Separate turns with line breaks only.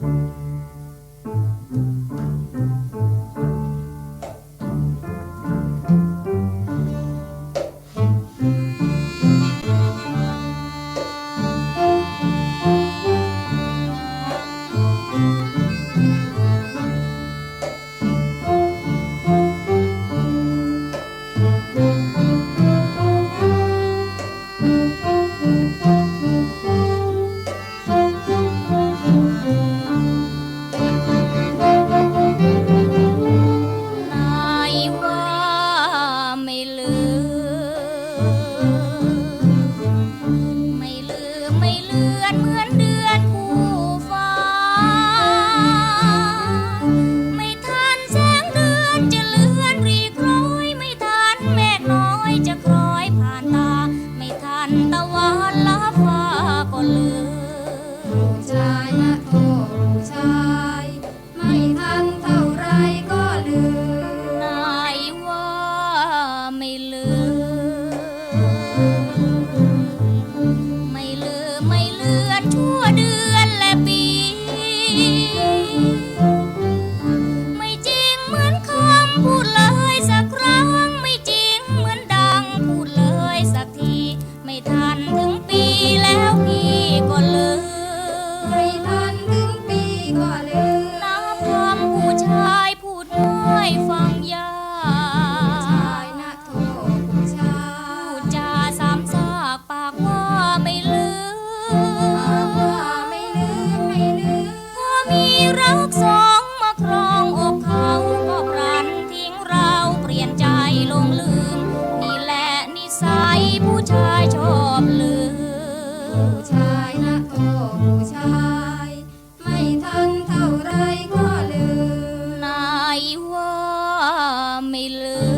น อนเหมือน รักสองมาครองอกเขาก็
รันทิ้งเรา
เปลี่ยนใจลงลืม นี่แหละ
นิ
สัยผู้ชายชอบลืม ผู้
ชายนะกโผู้ชาย
ไม่ทันเท่าไรก็ลืม
นายว่าไม่ลืม